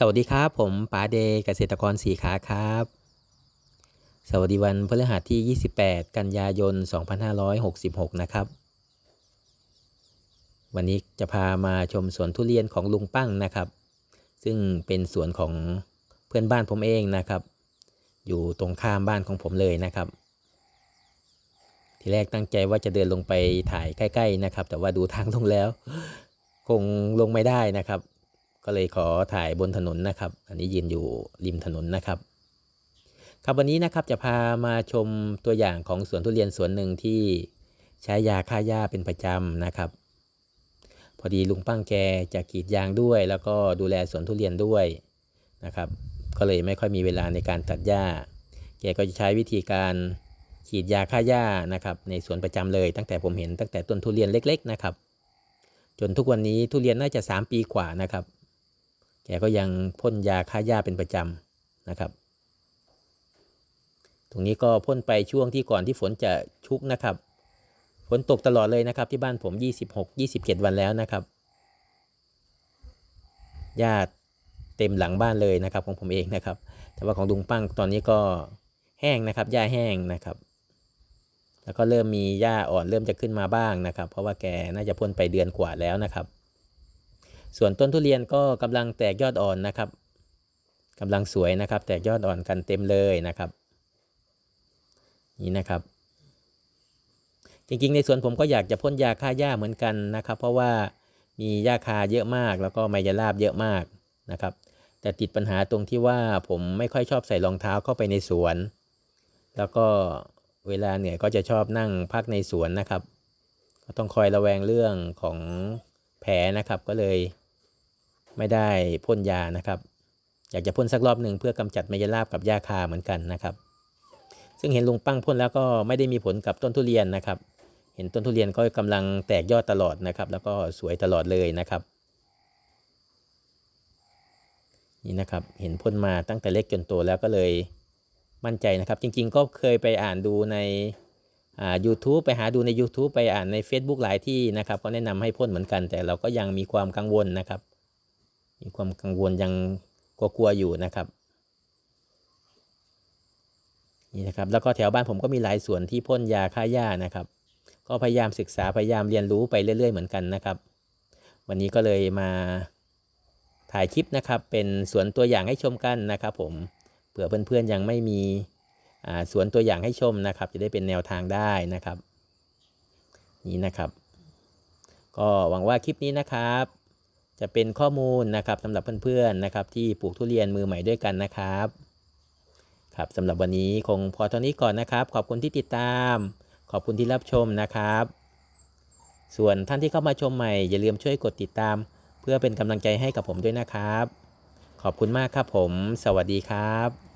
สวัสดีครับ ผมป๋าเดเกษตรกรสีขาครับ สวัสดีวันพฤหัสที่ 28 กันยายน 2566 นะครับ วันนี้จะพามาชมสวนทุเรียนของลุงปั้งนะครับ ซึ่งเป็นสวนของเพื่อนบ้านผมเองนะครับ อยู่ตรงข้ามบ้านของผมเลยนะครับ ทีแรกตั้งใจว่าจะเดินลงไปถ่ายใกล้ ๆนะครับ แต่ว่าดูทางลงแล้ว คงลงไม่ได้นะครับ ก็เลยขอถ่ายบนถนนนะครับ อันนี้ยืนอยู่ริมถนนนะครับครับวันนี้นะครับจะพามาชมตัวอย่างของสวนทุเรียนสวนหนึ่งที่ใช้ยาฆ่าหญ้าเป็นประจำนะครับ พอดีลุงปั้งแกจะกรีดยางด้วย แล้วก็ดูแลสวนทุเรียนด้วยนะครับ ก็เลยไม่ค่อยมีเวลาในการตัดหญ้า แกก็จะใช้วิธีการฉีดยาฆ่าหญ้านะครับ ในสวนประจำเลย ตั้งแต่ผมเห็นตั้งแต่ต้นทุเรียนเล็ก ๆ นะครับ จนทุกวันนี้ทุเรียนน่าจะ 3 ปีกว่านะครับ แกก็ยังพ่นยาฆ่าหญ้าเป็นประจำนะครับ ตรงนี้ก็พ่นไปช่วงที่ก่อนที่ฝนจะชุกนะครับ ฝนตกตลอดเลยนะครับ ที่บ้านผม 26 27 วันแล้วนะครับหญ้าเต็มหลังบ้านเลยนะครับของผมเองนะครับ แต่ว่าของลุงปั้งตอนนี้ก็แห้งนะครับหญ้าแห้งนะครับ แล้วก็เริ่มมีหญ้าอ่อนเริ่มจะขึ้นมาบ้างนะครับ เพราะว่าแกน่าจะพ่นไปเดือนกว่าแล้วนะครับ ส่วนต้นทุเรียนก็กำลังแตกยอดอ่อนนะครับกำลังสวยนะครับ แตกยอดอ่อนกันเต็มเลยนะครับ นี่นะครับ จริงๆ ในสวนผมก็อยากจะพ่นยาฆ่าหญ้าเหมือนกันนะครับ เพราะว่ามีหญ้าคาเยอะมาก แล้วก็ไมยาลาบเยอะมากนะครับ แต่ติดปัญหาตรงที่ว่าผมไม่ค่อยชอบใส่รองเท้าเข้าไปในสวน แล้วก็เวลาเหนื่อยก็จะชอบนั่งพักในสวนนะครับ ก็ต้องคอยระแวงเรื่องของแผลนะครับก็เลย ไม่ได้พ่นยานะครับ อยากจะพ่นสักรอบหนึ่งเพื่อกำจัดไมยาลาบกับหญ้าคาเหมือนกันนะครับ ซึ่งเห็นลุงปั้งพ่นแล้วก็ไม่ได้มีผลกับต้นทุเรียนนะครับ เห็นต้นทุเรียนก็กำลังแตกยอดตลอดนะครับ แล้วก็สวยตลอดเลยนะครับ นี่นะครับเห็นพ่นมาตั้งแต่เล็กจนโตแล้วก็เลยมั่นใจนะครับ จริงๆ ก็เคยไปอ่านดูในอ่า YouTube ไปหาดูใน YouTube ไปอ่านใน Facebook หลายที่นะครับ ก็แนะนำให้พ่นเหมือนกัน แต่เราก็ยังมีความกังวลนะครับ มีความกังวลยังกลัวๆอยู่นะครับนี่นะครับแล้วก็แถวบ้านผมก็มีหลายสวนที่พ่นยาฆ่าหญ้านะครับ ก็พยายามศึกษาพยายามเรียนรู้ไปเรื่อย ๆ เหมือนกันนะครับ วันนี้ก็เลยมาถ่ายคลิปนะครับเป็นสวนตัวอย่างให้ชมกันนะครับ ผมเผื่อเพื่อนๆยังไม่มีสวนตัวอย่างให้ชมนะครับ จะได้เป็นแนวทางได้นะครับ นี่นะครับ ก็หวังว่าคลิปนี้นะครับ จะเป็นข้อมูลนะครับสำหรับเพื่อนๆนะครับ ที่ปลูกทุเรียนมือใหม่ด้วยกันนะครับ ครับสำหรับวันนี้คงพอเท่านี้ก่อนนะครับ ขอบคุณที่ติดตาม ขอบคุณที่รับชมนะครับ ส่วนท่านที่เข้ามาชมใหม่ อย่าลืมช่วยกดติดตาม เพื่อเป็นกำลังใจให้กับผมด้วยนะครับ ขอบคุณมากครับผม สวัสดีครับ